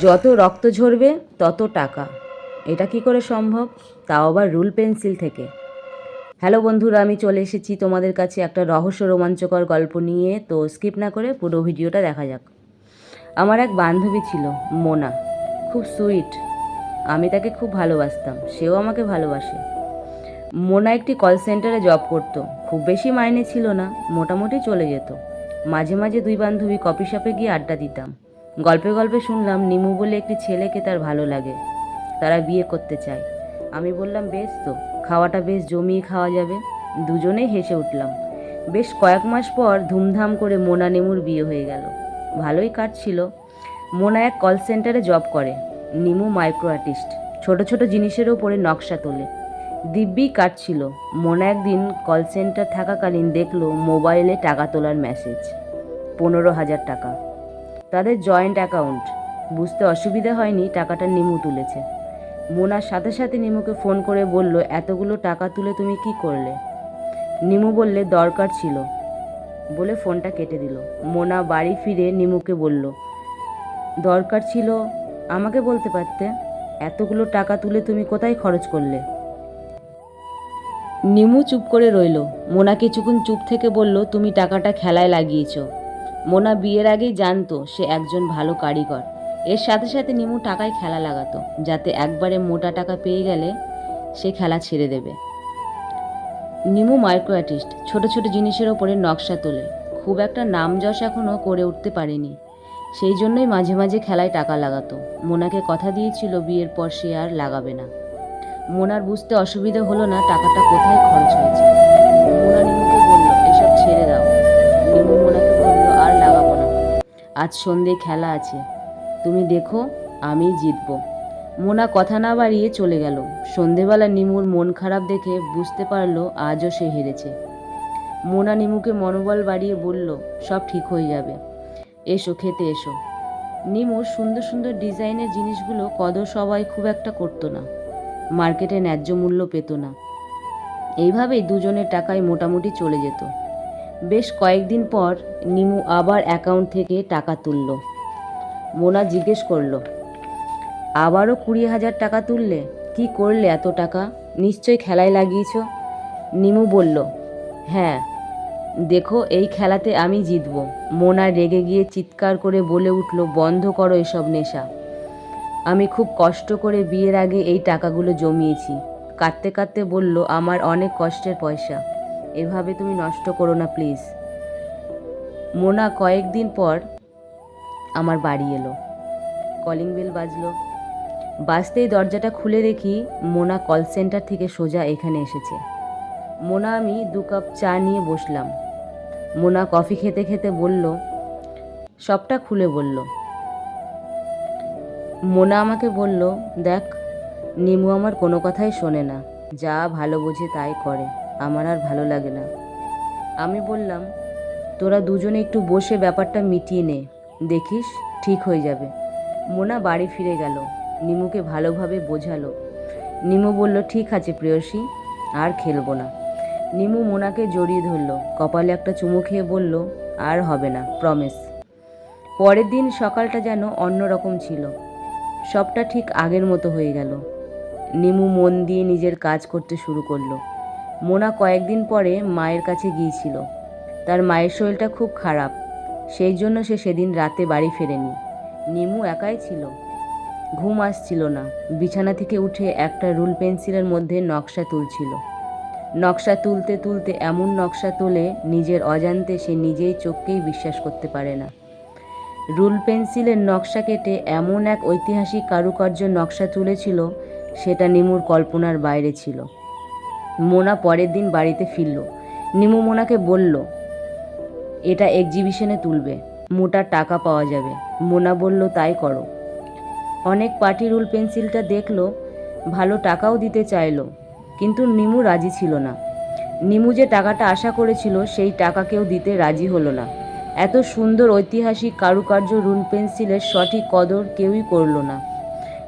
যত রক্ত ঝরবে, তত টাকা। এটা কি করে সম্ভব? তাও আবার রুল পেন্সিল থেকে। হ্যালো বন্ধুরা, আমি চলে এসেছি তোমাদের কাছে একটা রহস্য রোমাঞ্চকর গল্প নিয়ে। তো স্কিপ না করে পুরো ভিডিওটা দেখা যাক। আমার এক বান্ধবী ছিল, মোনা। খুব সুইট। আমি তাকে খুব ভালোবাসতাম। সেও আমাকে ভালোবাসে। মোনা একটি কল সেন্টারে জব করত। খুব বেশি মাইনে ছিল না, মোটামুটি চলে যেত। মাঝে মাঝে দুই বান্ধবী কফি শপে গিয়ে আড্ডা দিতাম। গল্পে গল্পে শুনলাম নিমু বলে একটি ছেলেকে তার ভালো লাগে। তারা বিয়ে করতে চায়। আমি বললাম, বেশ তো, খাওয়াটা বেশ জমিয়ে খাওয়া যাবে। দুজনেই হেসে উঠলাম। বেশ কয়েক মাস পর ধুমধাম করে মোনা নেমুর বিয়ে হয়ে গেল। ভালোই কাটছিল। মোনা এক কল সেন্টারে জব করে। নিমু মাইক্রো আর্টিস্ট ছোট ছোট জিনিসের ওপরে নকশা তোলে। দিব্যি কাটছিল। মোনা একদিন কল সেন্টার থাকাকালীন দেখল মোবাইলে টাকা তোলার মেসেজ পনেরো হাজার টাকা। তাদের জয়েন্ট অ্যাকাউন্ট। বুঝতে অসুবিধা হয়নি, টাকাটা নিমু তুলেছে। মোনার সাথে সাথে নিমুকে ফোন করে বলল, এতগুলো টাকা তুলে তুমি কি করলে? নিমু বললে, দরকার ছিল। বলে ফোনটা কেটে দিল। মোনা বাড়ি ফিরে নিমুকে বলল, দরকার ছিল? আমাকে বলতে পারতে? এতগুলো টাকা তুলে তুমি কোথায় খরচ করলে? নিমু চুপ করে রইল। মোনা কিছুক্ষণ চুপ থেকে বলল, তুমি টাকাটা খেলায় লাগিয়েছো। মোনা বিয়ের আগেই জানতো সে একজন ভালো কারিগর। এর সাথে সাথে নিমু টাকায় খেলা লাগাতো, যাতে একবারে মোটা টাকা পেয়ে গেলে সে খেলা ছেড়ে দেবে। নিমু মাইক্রো আর্টিস্ট ছোট ছোট জিনিসের ওপরে নকশা তোলে। খুব একটা নাম যশ এখনও করে উঠতে পারেনি। সেই জন্যই মাঝে মাঝে খেলায় টাকা লাগাতো। মোনাকে কথা দিয়েছিল, বিয়ের পর সে আর লাগাবে না। মোনার বুঝতে অসুবিধা হলো না টাকাটা কোথায় খরচ হয়েছে। মোনা নিমুকে বলল, এসব ছেড়ে দাও। নিমু মোনাকে আজ সন্ধে খেলা আছে। তুমি দেখো আমি জিতবো। মোনা কথা না বাড়িয়ে চলে গেল। সন্ধেবেলা নিমুর মন খারাপ দেখে বুঝতে পারল আজও সে হেরেছে। মোনা নিমুকে মনোবল বাড়িয়ে বলল, সব ঠিক হয়ে যাবে। এসো, খেতে এসো। নিমুর সুন্দর সুন্দর ডিজাইনের জিনিসগুলো কদর সবাই খুব একটা করতো না। মার্কেটে ন্যায্য মূল্য পেত না। এইভাবেই দুজনের টাকায় মোটামুটি চলে যেত। বেশ কয়েকদিন পর নিমু আবার অ্যাকাউন্ট থেকে টাকা তুলল। মোনা জিজ্ঞেস করল, আবারও কুড়ি হাজার টাকা তুললে? কি করলে এত টাকা? নিশ্চয় খেলায় লাগিয়েছ? নিমু বলল হ্যাঁ দেখো এই খেলাতে আমি জিতব। মোনা রেগে গিয়ে চিৎকার করে বলে উঠল, বন্ধ করো এসব নেশা। আমি খুব কষ্ট করে বিয়ের আগে এই টাকাগুলো জমিয়েছি। কাঁদতে কাঁদতে বলল, আমার অনেক কষ্টের পয়সা। এভাবে তুমি নষ্ট করো না, প্লিজ। মোনা, কয়েকদিন পর আমার বাড়ি এলো। কলিং বেল বাজলো। বাজতেই দরজাটা খুলে দেখি মোনা কল সেন্টার থেকে সোজা এখানে এসেছে। মোনা, আমি দু কাপ চা নিয়ে বসলাম। মোনা কফি খেতে খেতে বলল, সবটা খুলে বলল। মোনা আমাকে বলল, দেখ, নিমু আমার কোনো কথাই শোনে না। যা ভালো বোঝে তাই করে। আমার আর ভালো লাগে না। আমি বললাম, তোরা দুজনে একটু বসে ব্যাপারটা মিটিয়ে নে। দেখিস, ঠিক হয়ে যাবে। মোনা বাড়ি ফিরে গেল। নিমুকে ভালোভাবে বোঝালো। নিমু বলল, ঠিক আছে প্রেয়সী, আর খেলব না। নিমু মোনাকে জড়িয়ে ধরলো। কপালে একটা চুমু খেয়ে বলল, আর হবে না প্রমিস পরের দিন সকালটা যেন অন্যরকম ছিল। সবটা ঠিক আগের মতো হয়ে গেল। নিমু মন দিয়ে নিজের কাজ করতে শুরু করল। মোনা কয়েকদিন পরে মায়ের কাছে গিয়েছিল। তার মায়ের শরীরটা খুব খারাপ। সেই জন্য সে সেদিন রাতে বাড়ি ফেরেনি। নিমু একাই ছিল। ঘুম আসছিল না। বিছানা থেকে উঠে একটা রুল পেন্সিলের মধ্যে নকশা তুলছিল। নকশা তুলতে তুলতে এমন নকশা তোলে নিজের অজান্তে সে নিজেই চোখকেই বিশ্বাস করতে পারে না। রুল পেন্সিলের নকশা কেটে এমন এক ঐতিহাসিক কারুকার্য নকশা তুলেছিল, সেটা নিমুর কল্পনার বাইরে ছিল। মোনা পরের দিন বাড়িতে ফিরল। নিমু মোনাকে বলল, এটা এক্সিবিশনে তুলবে। মোটা টাকা পাওয়া যাবে। মোনা বলল, তাই করো। অনেক পার্টি রুল পেন্সিলটা দেখল, ভালো টাকাও দিতে চাইলো, কিন্তু নিমু রাজি ছিল না। নিমু যে টাকাটা আশা করেছিল, সেই টাকা কেউ দিতে রাজি হলো না। এত সুন্দর ঐতিহাসিক কারুকার্য রুল পেন্সিলের সঠিক কদর কেউই করল না।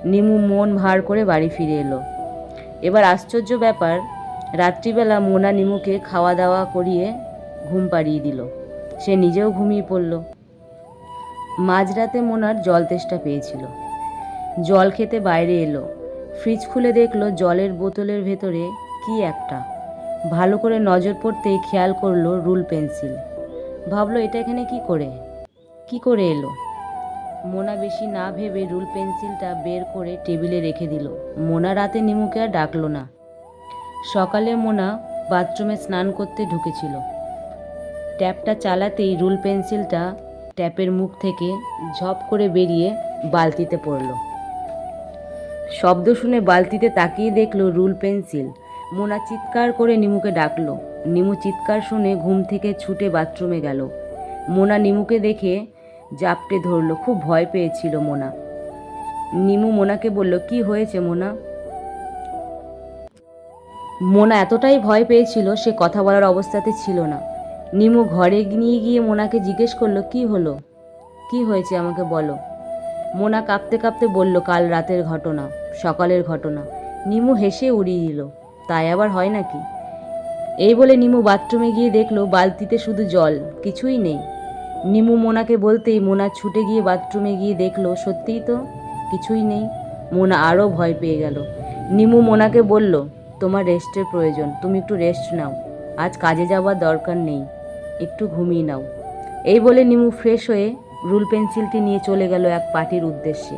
নিমু মন ভার করে বাড়ি ফিরে এলো। এবার আশ্চর্য ব্যাপার রাত্রিবেলা মোনা নিমুকে খাওয়া দাওয়া করিয়ে ঘুম পাড়িয়ে দিল। সে নিজেও ঘুমিয়ে পড়ল। মাঝরাতে মোনার জল তেষ্টা পেয়েছিল। জল খেতে বাইরে এলো। ফ্রিজ খুলে দেখল জলের বোতলের ভেতরে কি একটা। ভালো করে নজর পড়তেই খেয়াল করল রুল পেন্সিল। ভাবলো, এটা এখানে কি করে? কি করে এলো? মোনা বেশি না ভেবে রুল পেন্সিলটা বের করে টেবিলে রেখে দিল। মোনা রাতে নিমুকে আর ডাকলো না। সকালে মোনা বাথরুমে স্নান করতে ঢুকেছিল। ট্যাপটা চালাতেই রুল পেন্সিলটা ট্যাপের মুখ থেকে ঝপ করে বেরিয়ে বালতিতে পড়ল। শব্দ শুনে বালতিতে তাকিয়ে দেখল রুল পেন্সিল। মোনা চিৎকার করে নিমুকে ডাকলো। নিমু চিৎকার শুনে ঘুম থেকে ছুটে বাথরুমে গেল। মোনা নিমুকে দেখে জাপটে ধরলো। খুব ভয় পেয়েছিল মোনা। নিমু মোনাকে বলল, কি হয়েছে মোনা? মোনা এতটাই ভয় পেয়েছিল সে কথা বলার অবস্থাতে ছিল না। নিমু ঘরে নিয়ে গিয়ে মোনাকে জিজ্ঞেস করল, কি হলো? কি হয়েছে আমাকে বলো? মোনা কাঁপতে কাঁপতে বলল, কাল রাতের ঘটনা, সকালের ঘটনা। নিমু হেসে উড়িয়ে দিল, তাই আবার হয় নাকি? এই বলে নিমু বাথরুমে গিয়ে দেখল, বালতিতে শুধু জল, কিছুই নেই। নিমু মোনাকে বলতেই মোনা ছুটে গিয়ে বাথরুমে গিয়ে দেখল, সত্যিই তো, কিছুই নেই। মোনা আরও ভয় পেয়ে গেল। নিমু মোনাকে বলল তোমার রেস্টের প্রয়োজন। তুমি একটু রেস্ট নাও। আজ কাজে যাওয়ার দরকার নেই। একটু ঘুমিয়ে নাও। এই বলে নিমু ফ্রেশ হয়ে রুল পেন্সিলটি নিয়ে চলে গেল এক পার্টির উদ্দেশ্যে।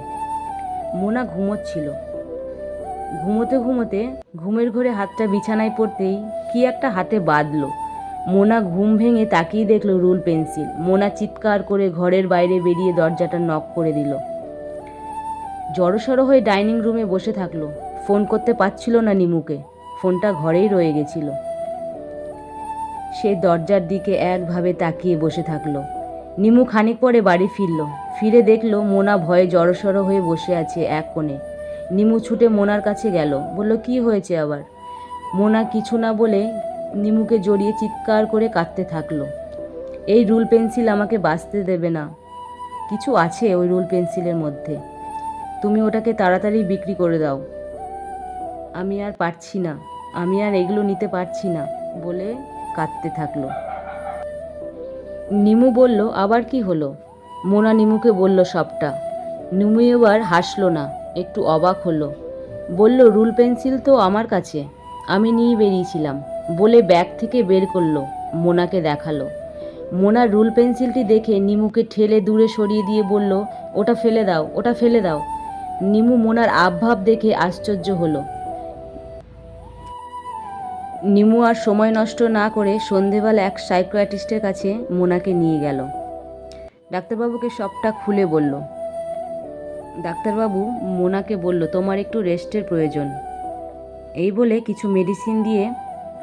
মোনা ঘুমোচ্ছিল। ঘুমোতে ঘুমোতে ঘুমের ঘরে হাতটা বিছানায় পড়তেই কি একটা হাতে বাঁধলো। মোনা ঘুম ভেঙে তাকিয়ে দেখল রুল পেন্সিল। মোনা চিৎকার করে ঘরের বাইরে বেরিয়ে দরজাটা নক করে দিল। জড়সড় হয়ে ডাইনিং রুমে বসে থাকল। ফোন করতে পারছিল না নিমুকে। ফোনটা ঘরেই রয়ে গেছিল। সে দরজার দিকে একভাবে তাকিয়ে বসে থাকল। নিমু খানিক পরে বাড়ি ফিরল। ফিরে দেখল মোনা ভয়ে জড়সড় হয়ে বসে আছে এক কোণে। নিমু ছুটে মোনার কাছে গেল। বলল, কি হয়েছে আবার? মোনা কিছু না বলে নিমুকে জড়িয়ে চিৎকার করে কাঁদতে থাকল। এই রুল পেন্সিল আমাকে বাঁচতে দেবে না। কিছু আছে ওই রুল পেন্সিলের মধ্যে। তুমি ওটাকে তাড়াতাড়ি বিক্রি করে দাও। আমি আর পারছি না। আমি আর এগুলো নিতে পারছি না বলে কাঁদতে থাকল। নিমু বলল, আবার কি হলো? মোনা নিমুকে বলল সবটা। নিমু এবার হাসলো না, একটু অবাক হলো। বলল, রুল পেন্সিল তো আমার কাছে, আমি নিয়ে বেরিয়েছিলাম। বলে ব্যাগ থেকে বের করল, মোনাকে দেখাল। মোনা রুল পেন্সিলটি দেখে নিমুকে ঠেলে দূরে সরিয়ে দিয়ে বলল, ওটা ফেলে দাও, ওটা ফেলে দাও। নিমু মোনার আবভাব দেখে আশ্চর্য হলো। নিমু আর সময় নষ্ট না করে সন্ধেবেলা এক সাইকোয়াটিস্টের কাছে মোনাকে নিয়ে গেল। ডাক্তারবাবুকে সবটা খুলে বলল। ডাক্তারবাবু, মোনাকে বলল, তোমার একটু রেস্টের প্রয়োজন। এই বলে কিছু মেডিসিন দিয়ে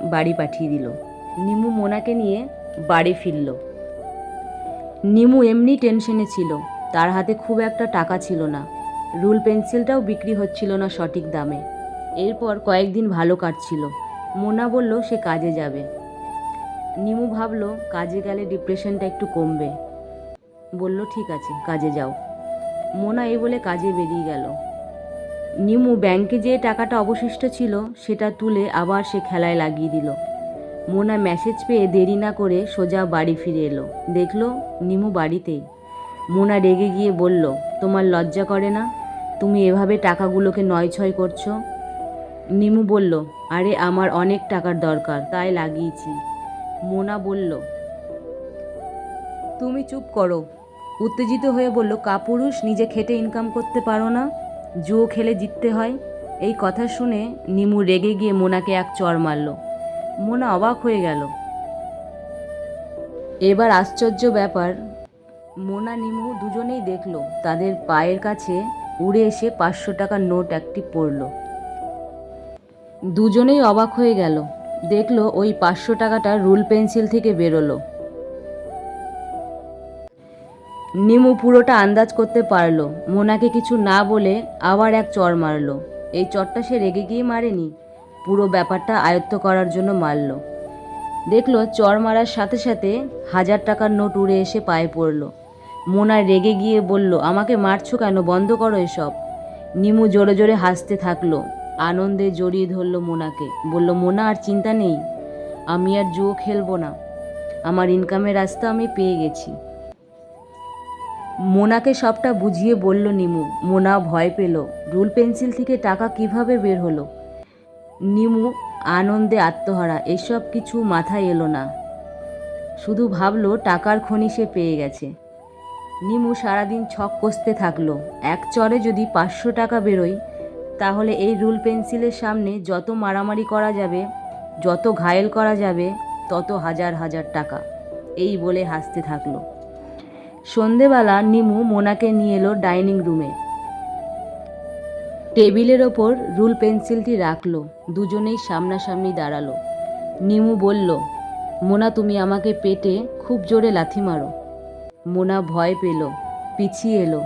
বাড়ি পাঠিয়ে দিল। নিমু মোনাকে নিয়ে বাড়ি ফিরল। নিমু এমনি টেনশনে ছিল। তার হাতে খুব একটা টাকা ছিল না। রুল পেন্সিলটাও বিক্রি হচ্ছিল না সঠিক দামে। এরপর কয়েকদিন ভালো কাটছিল। মোনা বলল, সে কাজে যাবে। নিমু ভাবলো, কাজে গেলে ডিপ্রেশনটা একটু কমবে। বলল, ঠিক আছে, কাজে যাও। মোনা এই বলে কাজে বেরিয়ে গেল। নিমু ব্যাংকে যে টাকাটা অবশিষ্ট ছিল, সেটা তুলে আবার সে খেলায় লাগিয়ে দিল। মোনা মেসেজ পেয়ে দেরি না করে সোজা বাড়ি ফিরে এলো। দেখল, নিমু বাড়িতেই। মোনা রেগে গিয়ে বলল, তোমার লজ্জা করে না? তুমি এভাবে টাকাগুলোকে নয় ছয় করছ? নিমু বলল আরে, আমার অনেক টাকার দরকার, তাই লাগিয়েছি। মোনা বলল, তুমি চুপ করো। উত্তেজিত হয়ে বলল, কাপুরুষ, নিজে খেটে ইনকাম করতে পারো না, জুয়ো খেলে জিততে হয়। এই কথা শুনে নিমু রেগে গিয়ে মোনাকে এক চর মারল। মোনা অবাক হয়ে গেল। এবার আশ্চর্য ব্যাপার, মোনা, নিমু দুজনেই দেখল, তাদের পায়ের কাছে উড়ে এসে পাঁচশো টাকার নোট একটি পড়ল। দুজনেই অবাক হয়ে গেল। দেখল ওই পাঁচশো টাকাটা রুল পেন্সিল থেকে বেরোলো। নিমু পুরোটা আন্দাজ করতে পারল। মোনাকে কিছু না বলে আবার এক চর মারলো। এই চরটা সে রেগে গিয়ে মারেনি। পুরো ব্যাপারটা আয়ত্ত করার জন্য মারলো। দেখল চর মারার সাথে সাথে হাজার টাকার নোট উড়ে এসে পায়ে পড়ল। মোনা রেগে গিয়ে বলল, আমাকে মারছো কেন? বন্ধ করো এসব। নিমু জোরে জোরে হাসতে থাকল। আনন্দে জড়িয়ে ধরলো মোনাকে। বলল, মোনা, আর চিন্তা নেই। আমি আর জুয়ো খেলব না। আমার ইনকামের রাস্তা আমি পেয়ে গেছি। মোনাকে সবটা বুঝিয়ে বলল নিমু। মোনা ভয় পেল। রুল পেন্সিল থেকে টাকা কীভাবে বের হলো? নিমু আনন্দে আত্মহারা। এসব কিছু মাথায় এলো না। শুধু ভাবলো, টাকার খনি সে পেয়ে গেছে। নিমু সারাদিন ছক কষতে থাকল। এক চরে যদি পাঁচশো টাকা বেরোয় তাহলে এই রুল পেন্সিলের সামনে যত মারামারি করা যাবে, যত ঘায়েল করা যাবে, তত হাজার হাজার টাকা। এই বলে হাসতে থাকল। সন্ধেবেলা নিমু মোনাকে নিয়ে এলো ডাইনিং রুমে। টেবিলের ওপর রুল পেন্সিলটি রাখল, দুজনেই সামনাসামনি দাঁড়াল। নিমু বলল, মোনা, তুমি আমাকে পেটে খুব জোরে লাথি মারো। মোনা ভয় পেল, পিছিয়ে এলো।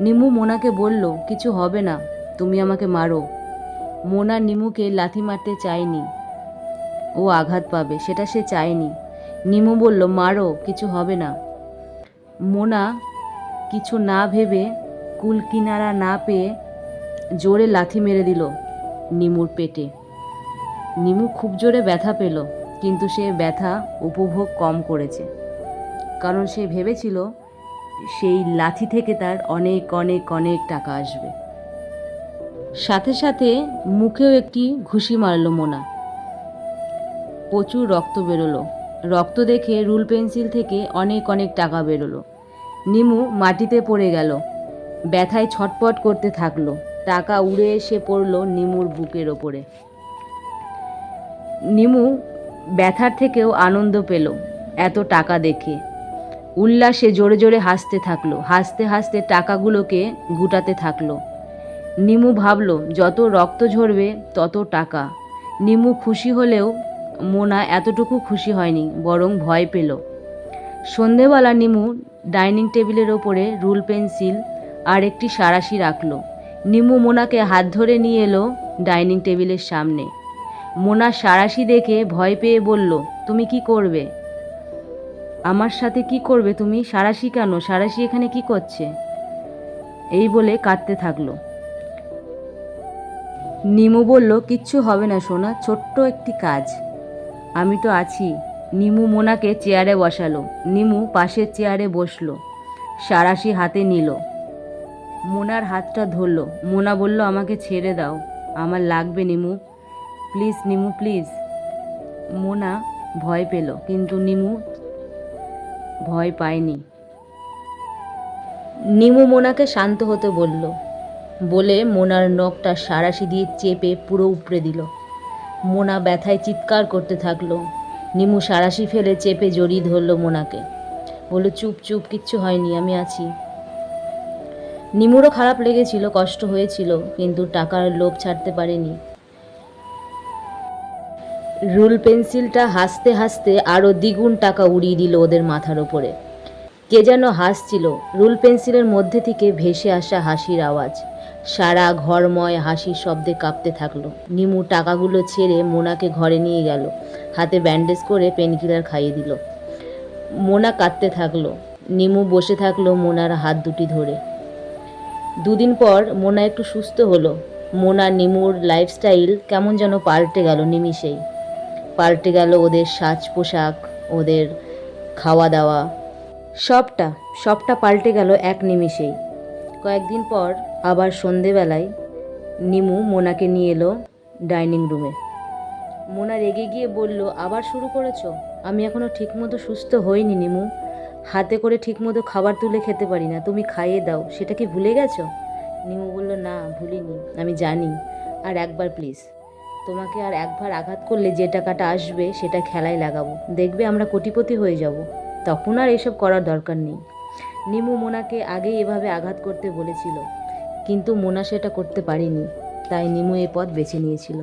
নিমু মোনাকে বলল, কিছু হবে না। তুমি আমাকে মারো। মোনা নিমুকে লাথি মারতে চায়নি। ও আঘাত পাবে, সেটা সে চায়নি। নিমু বলল, মারো, কিছু হবে না। মোনা কিছু না ভেবে কুল কিনারা না পেয়ে জোরে লাথি মেরে দিল নিমুর পেটে। নিমু খুব জোরে ব্যথা পেল, কিন্তু সে ব্যথা উপভোগ কম করেছে। কারণ সে ভেবেছিল, সেই লাথি থেকে তার অনেক অনেক অনেক টাকা আসবে। সাথে সাথে মুখেও একটি ঘুষি মারল মোনা। প্রচুর রক্ত বেরোলো। রক্ত দেখে রুল পেন্সিল থেকে অনেক অনেক টাকা বেরোলো। নিমু মাটিতে পড়ে গেল। ব্যথায় ছটপট করতে থাকল। টাকা উড়ে এসে পড়ল নিমুর বুকের ওপরে। নিমু ব্যথার থেকেও আনন্দ পেল এত টাকা দেখে। উল্লাসে জোরে জোরে হাসতে থাকল। হাসতে হাসতে টাকাগুলোকে গুটাতে থাকল। নিমু ভাবলো, যত রক্ত ঝরবে, তত টাকা। নিমু খুশি হলেও মোনা এতটুকু খুশি হয়নি, বরং ভয় পেল। সন্ধেবেলা নিমু ডাইনিং টেবিলের ওপরে রুল পেন্সিল আর একটি সারাশি রাখল। নিমু মোনাকে হাত ধরে নিয়ে এলো ডাইনিং টেবিলের সামনে। মোনা সারাশি দেখে ভয় পেয়ে বলল, তুমি কি করবে? আমার সাথে কি করবে তুমি? সারাশি কেন? সারাশি এখানে কি করছে? এই বলে কাঁদতে থাকল। নিমু বলল, কিচ্ছু হবে না সোনা, ছোট্ট একটি কাজ। আমি তো আছি। নিমু মোনাকে চেয়ারে বসালো। নিমু পাশের চেয়ারে বসল, সারাশি হাতে নিল। মোনার হাতটা ধরলো। মোনা বলল, আমাকে ছেড়ে দাও, আমার লাগবে নিমু। প্লিজ নিমু, প্লিজ। মোনা ভয় পেল, কিন্তু নিমু ভয় পায়নি। নিমু মোনাকে শান্ত হতে বলল বলে মোনার নখটা সারাশি দিয়ে চেপে পুরো উপড়ে দিল। মোনা ব্যথায় চিৎকার করতে থাকল। নিমু সারাশি ফেলে চেপে জড়িয়ে ধরলো মোনাকে। বলল, চুপ চুপ, কিচ্ছু হয়নি, আমি আছি। নিমুরও খারাপ লেগেছিল, কষ্ট হয়েছিল, কিন্তু টাকার লোভ ছাড়তে পারেনি। রুল পেন্সিলটা হাসতে হাসতে আরও দ্বিগুণ টাকা উড়িয়ে দিল ওদের মাথার ওপরে। কে যেন হাসছিল, রুল পেন্সিলের মধ্যে থেকে ভেসে আসা হাসির আওয়াজ। সারা ঘরময় হাসির শব্দে কাঁপতে থাকল। নিমু টাকাগুলো ছেড়ে মোনাকে ঘরে নিয়ে গেল। হাতে ব্যান্ডেজ করে পেনকিলার খাইয়ে দিল। মোনা কাঁদতে থাকল। নিমু বসে থাকল মোনার হাত দুটি ধরে। দুদিন পর মোনা একটু সুস্থ হলো। মোনা নিমুর লাইফস্টাইল কেমন যেন পাল্টে গেল নিমিষেই। পাল্টে গেল ওদের সাজ পোশাক, ওদের খাওয়া দাওয়া সবটা সবটা পাল্টে গেল এক নিমিষেই। কয়েকদিন পর আবার সন্ধেবেলায় নিমু মোনাকে নিয়ে এলো ডাইনিং রুমে। মোনা রেগে গিয়ে বলল, আবার শুরু করেছ? আমি এখনও ঠিকমতো সুস্থ হইনি নিমু। হাতে করে ঠিকমতো খাবার তুলে খেতে পারি না। তুমি খাইয়ে দাও। সেটা কি ভুলে গেছো? নিমু বলল, না, ভুলিনি। আমি জানি। আর একবার প্লিজ। তোমাকে আর একবার আঘাত করলে যে টাকাটা আসবে, সেটা খেলায় লাগাবো। দেখবে আমরা কোটিপতি হয়ে যাব। তখন আর এসব করার দরকার নেই। নিমু মোনাকে আগেই এভাবে আঘাত করতে বলেছিল। কিন্তু মোনা সেটা করতে পারেনি। তাই নিমু এ পথ বেছে নিয়েছিল।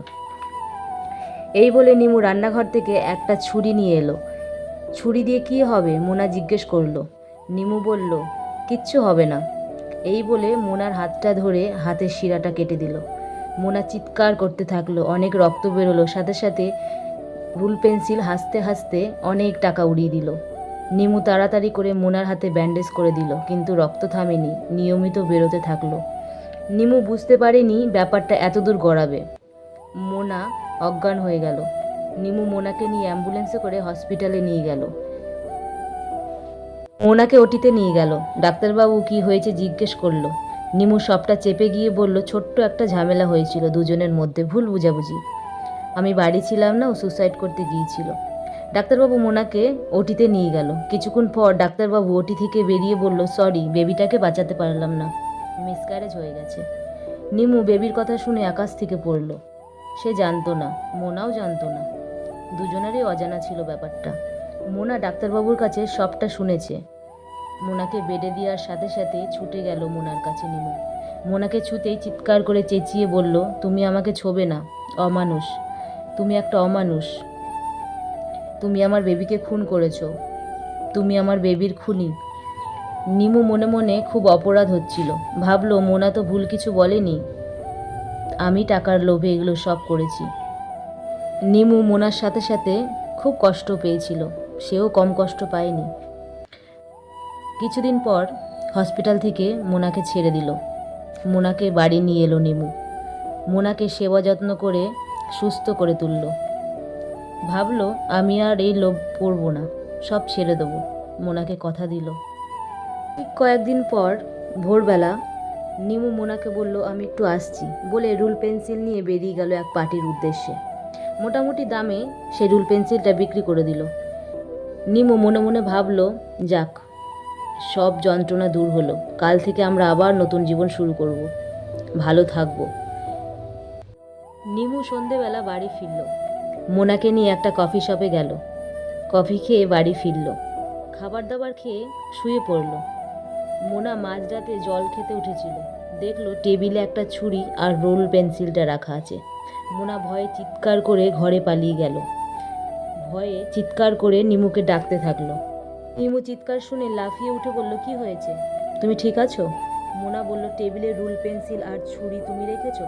এই বলে নিমু রান্নাঘর থেকে একটা ছুরি নিয়ে এলো। ছুরি দিয়ে কি হবে? মোনা জিজ্ঞেস করল। নিমু বলল, কিচ্ছু হবে না। এই বলে মোনার হাতটা ধরে হাতের শিরাটা কেটে দিল। মোনা চিৎকার করতে থাকল, অনেক রক্ত বেরোলো, সাথে সাথে রুল পেন্সিল হাসতে হাসতে অনেক টাকা উড়িয়ে দিল। নিমু তাড়াতাড়ি করে মোনার হাতে ব্যান্ডেজ করে দিল, কিন্তু রক্ত থামেনি, নিয়মিত বেরোতে থাকল। নিমু বুঝতে পারেনি ব্যাপারটা এত দূর গড়াবে। মোনা অজ্ঞান হয়ে গেল। নিমু মোনাকে নিয়ে অ্যাম্বুলেন্সে করে হসপিটালে নিয়ে গেল। মোনাকে ওটিতে নিয়ে গেল। ডাক্তারবাবু কি হয়েছে জিজ্ঞেস করল। নিমু সবটা চেপে গিয়ে বলল, ছোট্ট একটা ঝামেলা হয়েছিল দুজনের মধ্যে, ভুল বুঝাবুঝি। আমি বাড়ি ছিলাম না, ও সুসাইড করতে গিয়েছিল। ডাক্তারবাবু মোনাকে ওটিতে নিয়ে গেল। কিছুক্ষণ পর ডাক্তারবাবু ওটি থেকে বেরিয়ে বলল, সরি বেবিটাকে বাঁচাতে পারলাম না। মিসক্যারেজ হয়ে গেছে। নিমু বেবির কথা শুনে আকাশ থেকে পড়ল। সে জানতো না, মোনাও জানতো না। দুজনেরই অজানা ছিল ব্যাপারটা। মোনা ডাক্তারবাবুর কাছে সবটা শুনেছে। মোনাকে বেডে দেওয়ার সাথে সাথে ছুটে গেল মোনার কাছে নিমু। মোনাকে ছুতেই চিৎকার করে চেঁচিয়ে বলল, তুমি আমাকে ছোবে না, অমানুষ। তুমি একটা অমানুষ। তুমি আমার বেবিকে খুন করেছ। তুমি আমার বেবির খুনি। নিমু মনে মনে খুব অপরাধ হচ্ছিল। ভাবলো, মোনা তো ভুল কিছু বলেনি। আমি টাকার লোভে এগুলো সব করেছি। নিমু মোনার সাথে সাথে খুব কষ্ট পেয়েছিল। সেও কম কষ্ট পায়নি। কিছুদিন পর হসপিটাল থেকে মোনাকে ছেড়ে দিল। মোনাকে বাড়ি নিয়ে এলো নিমু। মোনাকে সেবা যত্ন করে সুস্থ করে তুলল। ভাবলো, আমি আর এই লোভ করব না। সব ছেড়ে দেবো। মোনাকে কথা দিল। ঠিক কয়েকদিন পর ভোরবেলা নিমু মোনাকে বলল, আমি একটু আসছি। বলে রুল পেন্সিল নিয়ে বেরিয়ে গেল এক পার্টির উদ্দেশ্যে। মোটামুটি দামে সে রুল পেন্সিলটা বিক্রি করে দিল। নিমু মনে মনে ভাবলো, যাক, সব যন্ত্রণা দূর হলো। কাল থেকে আমরা আবার নতুন জীবন শুরু করব। ভালো থাকব। নিমু সন্ধেবেলা বাড়ি ফিরল। মোনাকে নিয়ে একটা কফি শপে গেল। কফি খেয়ে বাড়ি ফিরল। খাবার দাবার খেয়ে শুয়ে পড়ল। মোনা মাঝরাতে জল খেতে উঠেছিল। দেখল টেবিলে একটা ছুরি আর রোল পেন্সিলটা রাখা আছে। মোনা ভয়ে চিৎকার করে ঘরে পালিয়ে গেল। ভয়ে চিৎকার করে নিমুকে ডাকতে থাকল। নিমু চিৎকার শুনে লাফিয়ে উঠে বলল, কি হয়েছে? তুমি ঠিক আছো? মোনা বলল, টেবিলে রুল পেন্সিল আর ছুরি তুমি রেখেছো?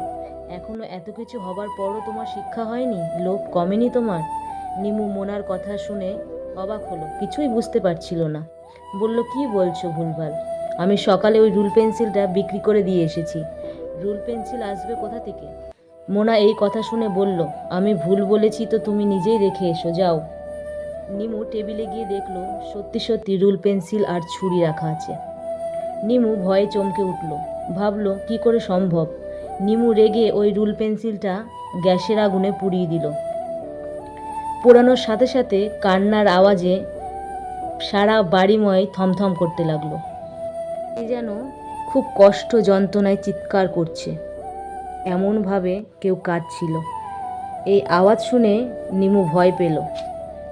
এখনও এত কিছু হবার পরও তোমার শিক্ষা হয়নি? লোভ কমেনি তোমার? নিমু মোনার কথা শুনে অবাক হলো, কিছুই বুঝতে পারছিল না। বলল, কি বলছো ভুলভাল? আমি সকালে ওই রুল পেন্সিলটা বিক্রি করে দিয়ে এসেছি। রুল পেন্সিল আসবে কোথা থেকে? মোনা এই কথা শুনে বলল, আমি ভুল বলেছি তো তুমি নিজেই রেখে এসো, যাও। নিমু টেবিলে গিয়ে দেখল, সত্যি সত্যি রুল পেন্সিল আর ছুরি রাখা আছে। নিমু ভয়ে চমকে উঠল, ভাবলো, কি করে সম্ভব? নিমু রেগে ওই রুল পেন্সিলটা গ্যাসের আগুনে পুড়িয়ে দিল। পোড়ানোর সাথে সাথে কান্নার আওয়াজে সারা বাড়িময় থমথম করতে লাগল। এ যেন খুব কষ্ট, যন্ত্রণায় চিৎকার করছে। এমনভাবে কেউ কাঁদছিল। এই আওয়াজ শুনে নিমু ভয় পেল।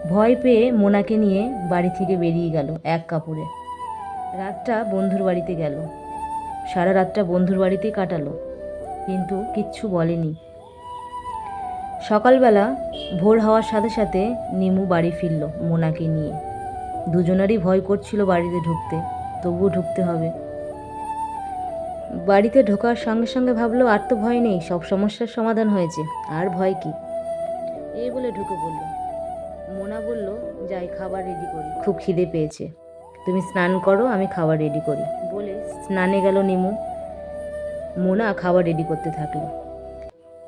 ভয় পেয়ে মোনাকে নিয়ে বাড়ি থেকে বেরিয়ে গেল এক কাপড়ে। রাতটা বন্ধুর বাড়িতে গেল। সারা রাতটা বন্ধুর বাড়িতেই কাটালো, কিন্তু কিচ্ছু বলেনি। সকালবেলা ভোর হওয়ার সাথে সাথে নিমু বাড়ি ফিরল মোনাকে নিয়ে। দুজনেরই ভয় করছিল বাড়িতে ঢুকতে। তবুও ঢুকতে হবে। বাড়িতে ঢোকার সঙ্গে সঙ্গে ভাবলো, আর তো ভয় নেই, সব সমস্যার সমাধান হয়েছে, আর ভয় কি? এই বলে ঢুকে পড়ল। মোনা বলল, যাই, খাবার রেডি করি, খুব খিদে পেয়েছে। তুমি স্নান করো, আমি খাবার রেডি করি। বলে স্নানে গেল নিমু। মোনা খাবার রেডি করতে থাকল।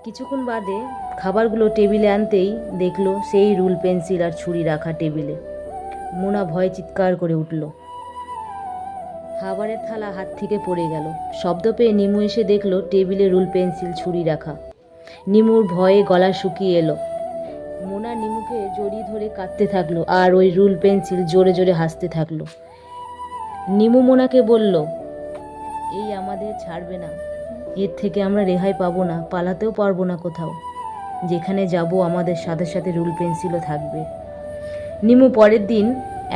কিছুক্ষণ বাদে খাবারগুলো টেবিলে আনতেই দেখল সেই রুল পেন্সিল আর ছুরি রাখা টেবিলে। মোনা ভয় চিৎকার করে উঠল। খাবারের থালা হাত থেকে পড়ে গেল। শব্দ পেয়ে নিমু এসে দেখল টেবিলে রুল পেন্সিল, ছুরি রাখা। নিমুর ভয়ে গলা শুকিয়ে এলো। মোনা নিমুকে জড়িয়ে ধরে কাঁদতে থাকল আর ওই রুল পেন্সিল জোরে জোরে হাসতে থাকল। নিমু মোনাকে বলল, এই আমাদের ছাড়বে না। এর থেকে আমরা রেহাই পাবো না, পালাতেও পারব না কোথাও। যেখানে যাব আমাদের সাথে সাথে রুল পেন্সিলও থাকবে। নিমু পরের দিন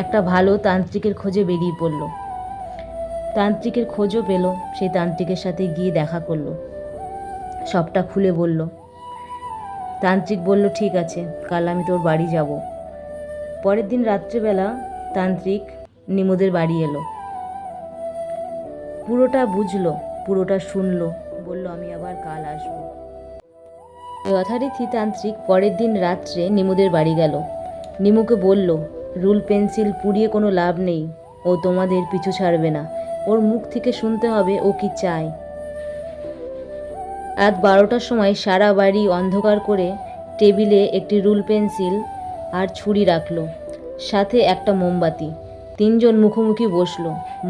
একটা ভালো তান্ত্রিকের খোঁজে বেরিয়ে পড়ল। তান্ত্রিকের খোঁজও পেল। সেই তান্ত্রিকের সাথে গিয়ে দেখা করল। সবটা খুলে বলল, তান্ত্রিক বলল, ঠিক আছে, কাল আমি তোর বাড়ি যাব। পরের দিন রাত্রেবেলা তান্ত্রিক নিমুদের বাড়ি এলো। পুরোটা বুঝলো, পুরোটা শুনলো, বলল, আমি আবার কাল আসব। যথারীতি তান্ত্রিক পরের দিন রাত্রে নিমুদের বাড়ি গেল। নিমুকে বলল, রুল পেন্সিল পুড়িয়ে কোনো লাভ নেই। ও তোমাদের পিছু ছাড়বে না। ওর মুখ থেকে শুনতে হবে ও কি চায়। রাত বারোটার সময় সারা বাড়ি অন্ধকার করে টেবিলে একটি রুল পেন্সিল আর ছুরি রাখল, সাথে একটা মোমবাতি। তিনজন মুখোমুখি বসল।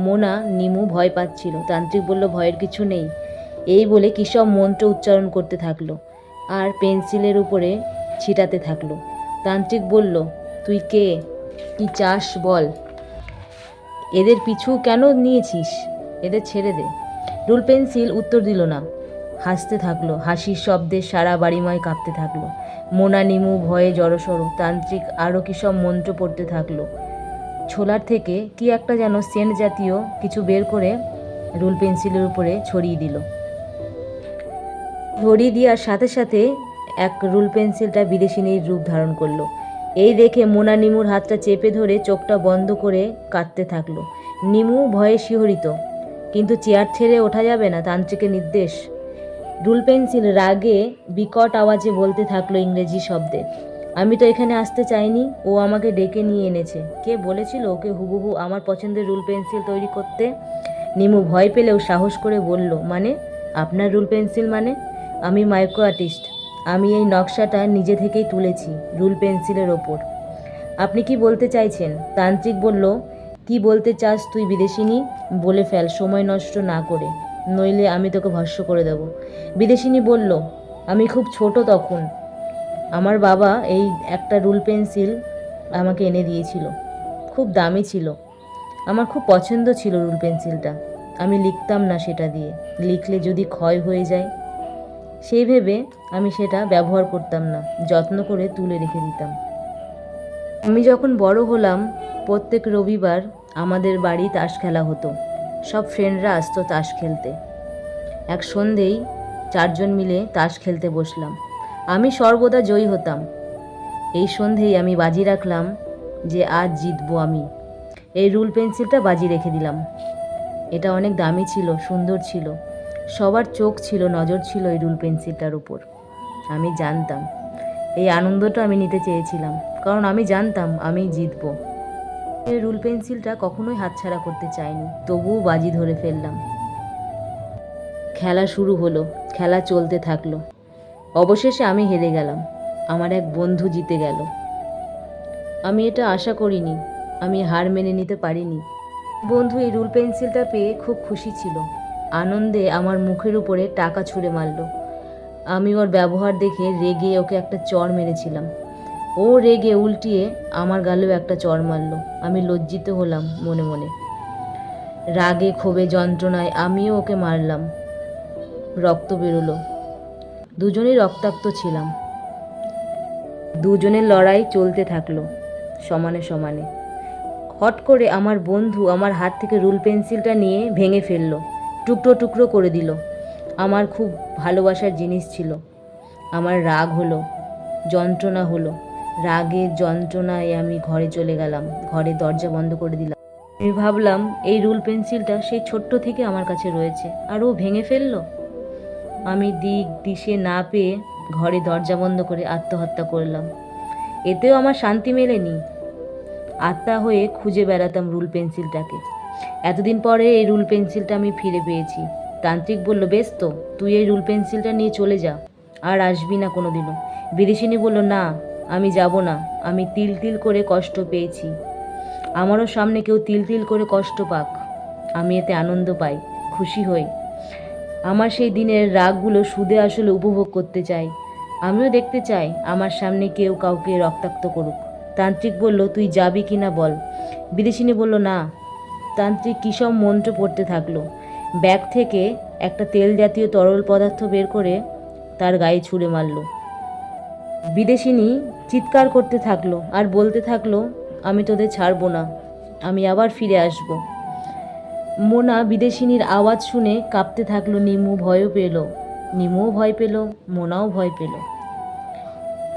মোনা, নিমু ভয় পাচ্ছিল। তান্ত্রিক বলল, ভয়ের কিছু নেই। এই বলে কী সব মন্ত্র উচ্চারণ করতে থাকল আর পেন্সিলের উপরে ছিটাতে থাকল? তান্ত্রিক বলল, তুই কে? কি চাস বল? এদের পিছু কেন নিয়েছিস? এদের ছেড়ে দে। রুল পেন্সিল উত্তর দিল না। হাসতে থাকল। হাসির শব্দে সারা বাড়িময় কাঁপতে থাকল। মোনা, নিমু, ভয়ে জড়সড়, তান্ত্রিক, আরও কী সব মন্ত্র পড়তে থাকল। ছোলার থেকে কি একটা যেন সেন্ট জাতীয় কিছু বের করে রুল পেন্সিলের উপরে ছড়িয়ে দিল। ছড়িয়ে দেওয়ার সাথে সাথে এক রুল পেন্সিলটা বিদেশিনীর রূপ ধারণ করল। এই দেখে মোনা নিমুর হাতটা চেপে ধরে চোখটা বন্ধ করে কাঁদতে থাকল। নিমু ভয়ে শিহরিত। কিন্তু চেয়ার ছেড়ে ওঠা যাবে না তান্ত্রিকের নির্দেশ। রুল পেন্সিল রাগে বিকট আওয়াজে বলতে থাকল ইংরেজি শব্দে, আমি তো এখানে আসতে চাইনি, ও আমাকে ডেকে নিয়ে এনেছে। কে বলেছিল ওকে হুবহু আমার পছন্দের রুল পেন্সিল তৈরি করতে? নিমু ভয় পেলেও সাহস করে বলল মানে? আপনার রুল পেন্সিল মানে? আমি মাইক্রো আর্টিস্ট। আমি এই নকশাটা নিজে থেকেই তুলেছি, রুল পেন্সিলের ওপর। আপনি কি বলতে চাইছেন? তান্ত্রিক বলল, কি বলতে চাস তুই বিদেশিনী? বলে ফেল, সময় নষ্ট না করে। নইলে আমি তোকে ভস্য করে দেব। বিদেশিনী বলল, আমি খুব ছোট তখন। আমার বাবা এই একটা রুল পেন্সিল আমাকে এনে দিয়েছিল। খুব দামি ছিল। আমার খুব পছন্দ ছিল রুল পেন্সিলটা। আমি লিখতাম না সেটা দিয়ে। লিখলে যদি ক্ষয় হয়ে যায় সেই ভেবে আমি সেটা ব্যবহার করতাম না, যত্ন করে তুলে রেখে দিতাম। আমি যখন বড় হলাম, প্রত্যেক রবিবার আমাদের বাড়ি তাস খেলা হতো। সব ফ্রেন্ডরা আসতো তাস খেলতে। এক সন্ধেই চারজন মিলে তাস খেলতে বসলাম। আমি সর্বদা জয়ী হতাম। এই সন্ধেই আমি বাজি রাখলাম যে আজ জিতবো আমি। এই রুল পেন্সিলটা বাজি রেখে দিলাম। এটা অনেক দামি ছিল, সুন্দর ছিল। সবার চোখ ছিল, নজর ছিল এই রুল পেন্সিলটার উপর। আমি জানতাম। এই আনন্দটা আমি নিতে চেয়েছিলাম। কারণ আমি জানতাম, আমি জিতবো। এই রুল পেন্সিলটা কখনোই হাতছাড়া করতে চাইনি। তবুও বাজি ধরে ফেললাম। খেলা শুরু হলো। খেলা চলতে থাকল। অবশেষে আমি হেরে গেলাম। আমার এক বন্ধু জিতে গেল। আমি এটা আশা করিনি। আমি হার মেনে নিতে পারিনি। বন্ধু এই রুল পেন্সিলটা পেয়ে খুব খুশি ছিল। আনন্দে আমার মুখের উপরে টাকা ছুঁড়ে মারলো। আমি ওর ব্যবহার দেখে রেগে ওকে একটা চড় মেরেছিলাম। ও রেগে উল্টিয়ে আমার গালেও একটা চড় মারলো। আমি লজ্জিত হলাম মনে মনে। রাগে, ক্ষোভে, যন্ত্রণায় আমিও ওকে মারলাম। রক্ত বেরোলো। দুজনেই রক্তাক্ত ছিলাম। দুজনের লড়াই চলতে থাকল, সমানে সমানে। হট করে আমার বন্ধু আমার হাত থেকে রুল পেন্সিলটা নিয়ে ভেঙে ফেলল। টুকরো টুকরো করে দিল। আমার খুব ভালোবাসার জিনিস ছিল। আমার রাগ হলো, যন্ত্রণা হলো। রাগের যন্ত্রণায় আমি ঘরে চলে গেলাম, ঘরে দরজা বন্ধ করে দিলাম। আমি ভাবলাম, এই রুল পেন্সিলটা সেই ছোট্ট থেকে আমার কাছে রয়েছে, আর ও ভেঙে ফেলল। আমি দিক দিশে না পেয়ে ঘরে দরজা বন্ধ করে আত্মহত্যা করলাম। এতেও আমার শান্তি মেলেনি। আত্মা হয়ে খুঁজে বেড়াতাম রুল পেন্সিলটাকে। এতদিন পরে এই রুল পেন্সিলটা আমি ফিরে পেয়েছি। তান্ত্রিক বলল, বেশ তো, তুই এই রুল পেন্সিলটা নিয়ে চলে যা, আর আসবি না কোনো দিনও বিদেশিনী বলল, না, আমি যাব না, আমি তিল তিল করে কষ্ট পেয়েছি। আমারও সামনে কেউ তিল তিল করে কষ্ট পাক, আমি এতে আনন্দ পাই, খুশি হই। আমার সেই দিনের রাগগুলো সুদে আসলে উপভোগ করতে চাই। আমিও দেখতে চাই আমার সামনে কেউ কাউকে রক্তাক্ত করুক। তান্ত্রিক বলল, তুই যাবি কি না বল? বিদেশিনী বলল, না তান্ত্রিক কিসব মন্ত্র পড়তে থাকল। ব্যাগ থেকে একটা তেল জাতীয় তরল পদার্থ বের করে তার গায়ে ছুঁড়ে মারলো। বিদেশিনী চিৎকার করতে থাকল আর বলতে থাকল, আমি তোদের ছাড়বো না, আমি আবার ফিরে আসব। মোনা বিদেশিনীর আওয়াজ শুনে কাঁপতে থাকল, নিমু ভয়ও পেল। নিমুও ভয় পেল, মোনাও ভয় পেল।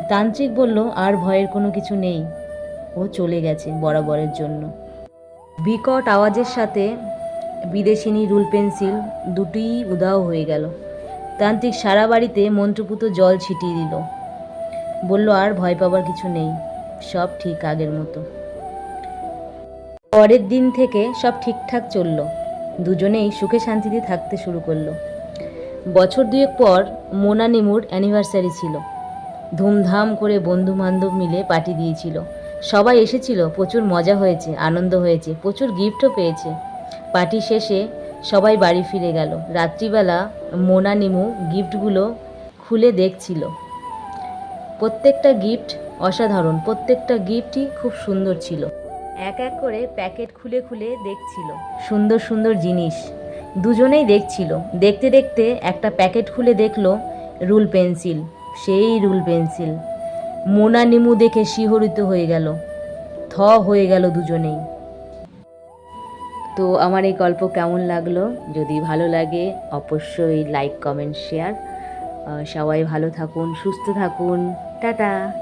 তান্ত্রিক বলল, আর ভয়ের কোনো কিছু নেই, ও চলে গেছে বরাবরের জন্য। বিকট আওয়াজের সাথে বিদেশিনী রুল পেন্সিল দুটিই উধাও হয়ে গেল। তান্ত্রিক সারা বাড়িতে মন্ত্রপুত জল ছিটিয়ে দিল। বলল, আর ভয় পাবার কিছু নেই, সব ঠিক আগের মতো। পরের দিন থেকে সব ঠিকঠাক চলল। দুজনেই সুখে শান্তিতে থাকতে শুরু করল। বছর দুয়েক পর মোনা নিমুর অ্যানিভার্সারি ছিল। ধুমধাম করে বন্ধু বান্ধব মিলে পার্টি দিয়েছিল। সবাই এসেছিল, প্রচুর মজা হয়েছে, আনন্দ হয়েছে, প্রচুর গিফটও পেয়েছে। পার্টি শেষে সবাই বাড়ি ফিরে গেল। রাত্রিবেলা মোনা নিমু গিফটগুলো খুলে দেখছিল। প্রত্যেকটা গিফট অসাধারণ, প্রত্যেকটা গিফটই খুব সুন্দর ছিল। এক এক করে প্যাকেট খুলে খুলে দেখছিল। সুন্দর সুন্দর জিনিস দুজনেই দেখছিল। দেখতে দেখতে একটা প্যাকেট খুলে দেখল রুল পেন্সিল, সেই রুল পেন্সিল। মোনা নিমু দেখে শিহরিত হয়ে গেল। থ হয়ে গেল দুজনেই। তো আমার এই গল্প কেমন লাগল? যদি ভালো লাগে, অবশ্যই লাইক কমেন্ট শেয়ার সবাই ভালো থাকুন, সুস্থ থাকুন। টাটা!